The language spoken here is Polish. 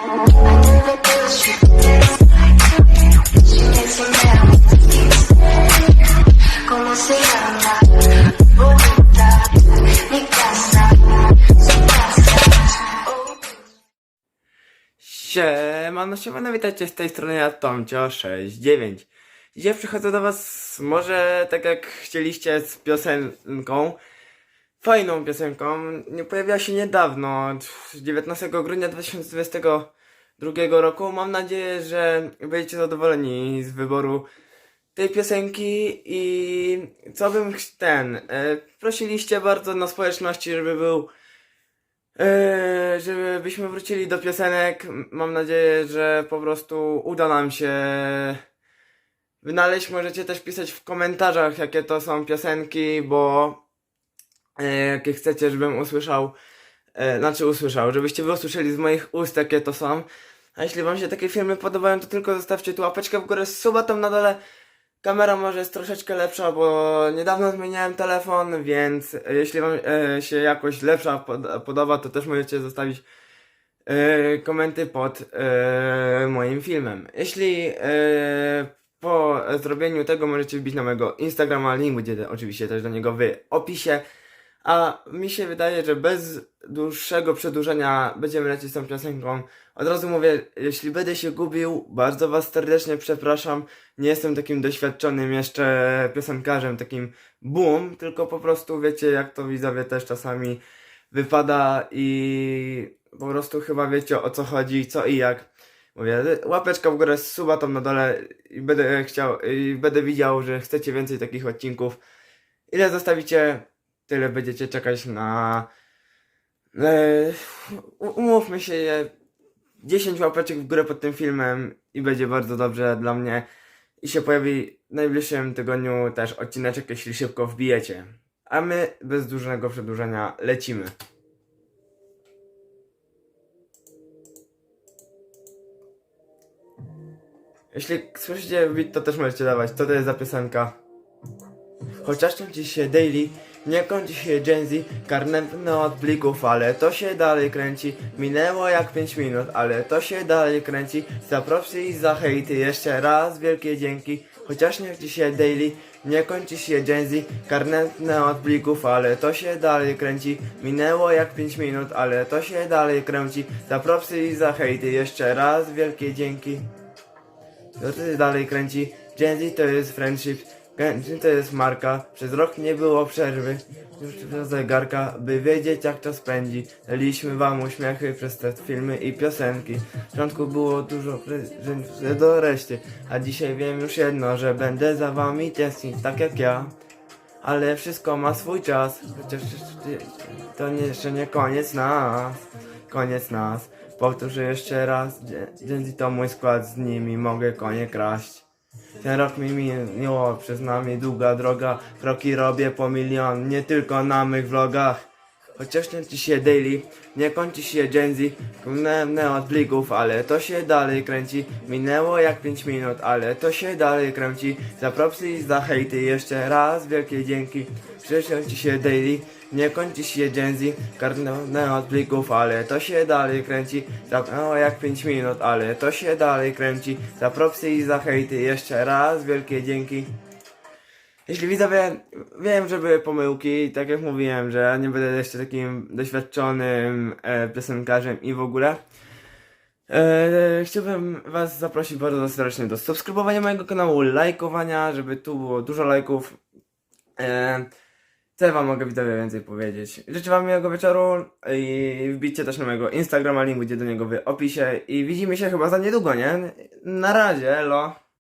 Siemano, siemano, witajcie z tej strony ja Tomcio69 Dzisiaj przychodzę do was może tak jak chcieliście z piosenką Fajną piosenką, pojawiła się niedawno, 19 grudnia 2022 roku Mam nadzieję, że będziecie zadowoleni z wyboru tej piosenki i co bym ten, e, prosiliście bardzo na społeczności, żeby był Eee, żebyśmy wrócili do piosenek. Mam nadzieję, że po prostu uda nam się wynaleźć. Możecie też pisać w komentarzach, jakie to są piosenki, bo e, jakie chcecie, żebym usłyszał. E, znaczy usłyszał, żebyście wy usłyszeli z moich ust, jakie to są. A jeśli wam się takie filmy podobają, to tylko zostawcie tu łapeczkę w górę, suba tam na dole. Kamera może jest troszeczkę lepsza, bo niedawno zmieniałem telefon, więc jeśli wam e, się jakoś lepsza pod, podoba, to też możecie zostawić e, komenty pod e, moim filmem. Jeśli e, po zrobieniu tego możecie wbić na mojego Instagrama, link będzie oczywiście też do niego w opisie. A mi się wydaje, że bez dłuższego przedłużenia będziemy lecieć z tą piosenką. Od razu mówię, jeśli będę się gubił, bardzo was serdecznie przepraszam. Nie jestem takim doświadczonym jeszcze piosenkarzem, takim boom, tylko po prostu wiecie, jak to widzowie też czasami wypada i po prostu chyba wiecie o co chodzi, co i jak. Mówię, łapeczka w górę, suba tam na dole i będę chciał, i będę widział, że chcecie więcej takich odcinków. Ile zostawicie, tyle będziecie czekać na... E, umówmy się, je 10 łapeczek w górę pod tym filmem i będzie bardzo dobrze dla mnie. I się pojawi w najbliższym tygodniu też odcineczek, jeśli szybko wbijecie. A my bez dużego przedłużenia lecimy. Jeśli słyszycie beat, to też możecie dawać. Co to jest za piosenka? Chociaż kończy się daily, nie kończy się Gen Z, karnetne od plików, ale to się dalej kręci. Minęło jak 5 minut, ale to się dalej kręci. Za propsy i za hejty, jeszcze raz wielkie dzięki. Chociaż nie się daily, nie kończy się Gen Z, karnetne od plików, ale to się dalej kręci. Minęło jak 5 minut, ale to się dalej kręci. Za propsy i za hejty, jeszcze raz wielkie dzięki. To ty dalej kręci. Gen Z to jest friendship. Z to jest marka. Przez rok nie było przerwy. Już przez zegarka, by wiedzieć jak czas pędzi. Daliśmy wam uśmiechy przez te filmy i piosenki. W początku było dużo prezentów do reszty. A dzisiaj wiem już jedno, że będę za wami tęsknić tak jak ja. Ale wszystko ma swój czas. Chociaż to nie, jeszcze nie koniec nas. Koniec nas. Powtórzę jeszcze raz. Z to mój skład, z nimi mogę konie kraść. Ten rok mi minęło, przez nami długa droga. Kroki robię po milion, nie tylko na mych vlogach. Chociaż kończy się daily, nie kończy się Gen Z, Kumnę od ale to się dalej kręci. Minęło jak 5 minut, ale to się dalej kręci. Za propsy i za hejty, jeszcze raz wielkie dzięki. Kończy się daily, nie kończy się Gen Z, karnę od plików, ale to się dalej kręci. Zapnęło jak 5 minut, ale to się dalej kręci. Za propsy i za hejty, jeszcze raz wielkie dzięki. Jeśli widzowie, wiem, że były pomyłki, tak jak mówiłem, że ja nie będę jeszcze takim doświadczonym e, piosenkarzem i w ogóle. E, chciałbym was zaprosić bardzo serdecznie do subskrybowania mojego kanału, lajkowania, żeby tu było dużo lajków. E, co wam mogę widzowie więcej powiedzieć? Życzę wam miłego wieczoru i wbijcie też na mojego Instagrama, link będzie do niego w opisie i widzimy się chyba za niedługo, nie? Na razie, elo.